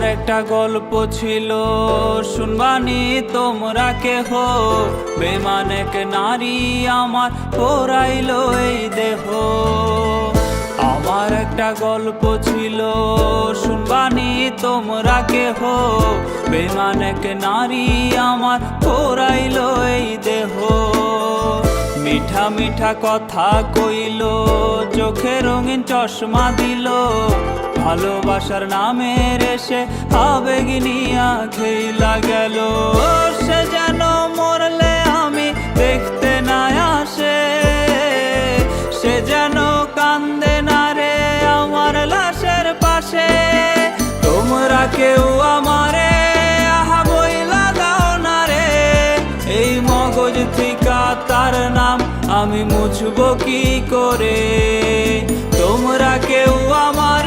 একটা গল্প ছিল। শুনবানি তোমরা কেহ? বেমান এক নারী আমার পড়াইলো এই দেহ। আমার একটা গল্প ছিল। শুনবানি তোমরা কেহ? বেমান এক নারী আমার পড়াইলো এই দেহ। মিঠা মিঠা কথা কইল, চোখে রঙিন চশমা দিল। ভালোবাসার নামের এসে আবেগিনিয়া খেলা গেল। সে যেন মরলে আমি দেখতে না আসে। সে যেন কান্দে না রে আমার লাশের পাশে। তোমরা কেউ আমারে, আহা বইলা দাও না রে। এই মগজ থিকা তার নাম আমি মুছব কি করে? তোমরা কেউ আমারে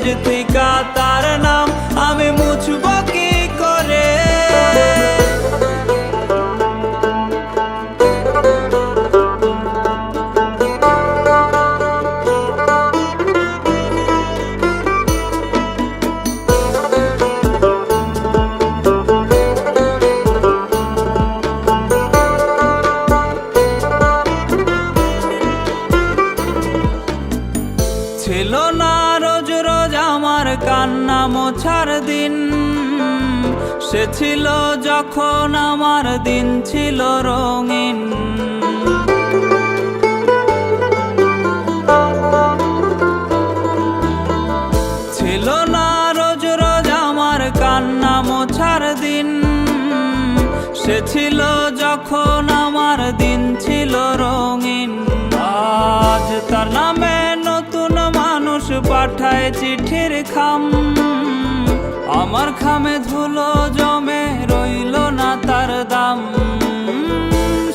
মগজ থিকা তার নাম আমি কান্না মোছার দিন। সে ছিল যখন আমার দিন ছিল রঙিন। ছিল না রোজ রোজ আমার কান্না মোছার দিন। সে ছিল যখন আমার দিন ছিল রঙিন। আজ তার নামে পাঠায় চিঠির খাম। আমার খামে ধুলো জমে রইল না তার দাম।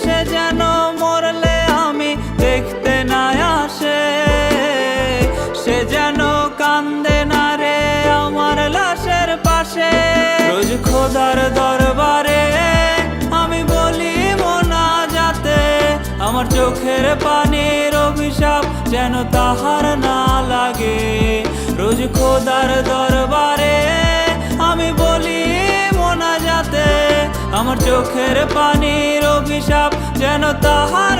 সে যেন মরলে আমি দেখতে না আসে। সে যেন কান্দে না রে আমার লাশের পাশে। রোজ খোদার দরবারে চোখের পানির অভিশাপ যেন তাহার না লাগে। রোজ খোদার দরবারে আমি বলি মোনা যাতে আমার চোখের পানির অভিশাপ যেন তাহার